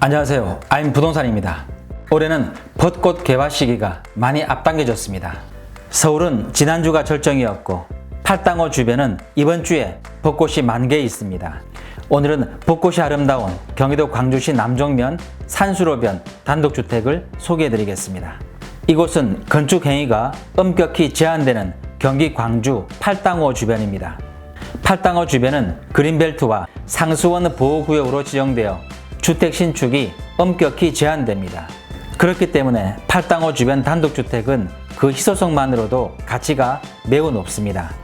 안녕하세요. 아임 부동산입니다. 올해는 벚꽃 개화 시기가 많이 앞당겨졌습니다. 서울은 지난주가 절정이었고 팔당호 주변은 이번 주에 벚꽃이 만개해 있습니다. 오늘은 벚꽃이 아름다운 경기도 광주시 남정면 산수로변 단독주택을 소개해 드리겠습니다. 이곳은 건축 행위가 엄격히 제한되는 경기 광주 팔당호 주변입니다. 팔당호 주변은 그린벨트와 상수원 보호구역으로 지정되어 주택 신축이 엄격히 제한됩니다. 그렇기 때문에 팔당호 주변 단독주택은 그 희소성만으로도 가치가 매우 높습니다.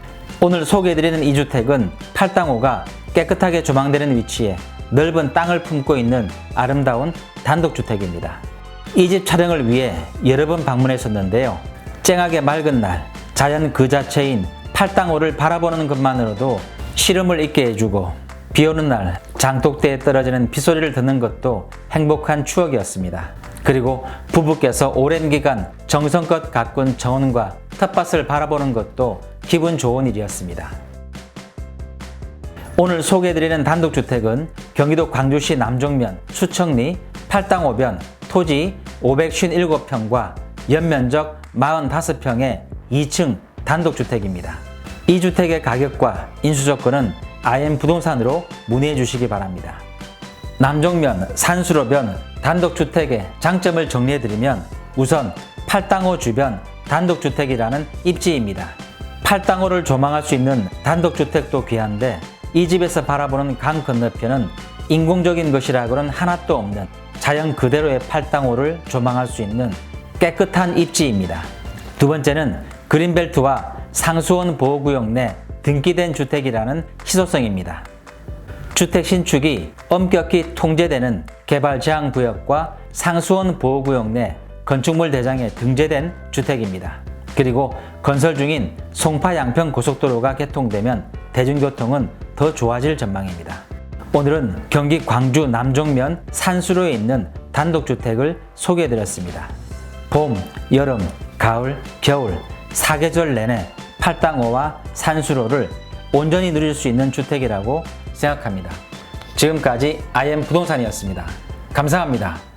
오늘 소개해드리는 이 주택은 팔당호가 깨끗하게 조망되는 위치에 넓은 땅을 품고 있는 아름다운 단독주택입니다. 이 집 촬영을 위해 여러 번 방문했었는데요. 쨍하게 맑은 날, 자연 그 자체인 팔당호를 바라보는 것만으로도 시름을 잊게 해주고 비 오는 날 장독대에 떨어지는 빗소리를 듣는 것도 행복한 추억이었습니다. 그리고 부부께서 오랜 기간 정성껏 가꾼 정원과 텃밭을 바라보는 것도 기분 좋은 일이었습니다. 오늘 소개해드리는 단독주택은 경기도 광주시 남정면 수청리 팔당오변 토지 557평과 연면적 45평의 2층 단독주택입니다. 이 주택의 가격과 인수 조건은 IM 부동산으로 문의해 주시기 바랍니다. 남정면 산수로변 단독주택의 장점을 정리해드리면 우선 팔당호 주변 단독주택이라는 입지입니다. 팔당호를 조망할 수 있는 단독주택도 귀한데 이 집에서 바라보는 강 건너편은 인공적인 것이라고는 하나도 없는 자연 그대로의 팔당호를 조망할 수 있는 깨끗한 입지입니다. 두 번째는 그린벨트와 상수원 보호구역 내 등기된 주택이라는 희소성입니다. 주택 신축이 엄격히 통제되는 개발 제한 구역과 상수원 보호구역 내 건축물 대장에 등재된 주택입니다. 그리고 건설 중인 송파 양평 고속도로가 개통되면 대중교통은 더 좋아질 전망입니다. 오늘은 경기 광주 남정면 산수로에 있는 단독주택을 소개해드렸습니다. 봄, 여름, 가을, 겨울 사계절 내내 팔당호와 산수로를 온전히 누릴 수 있는 주택이라고 생각합니다. 지금까지 IM 부동산이었습니다. 감사합니다.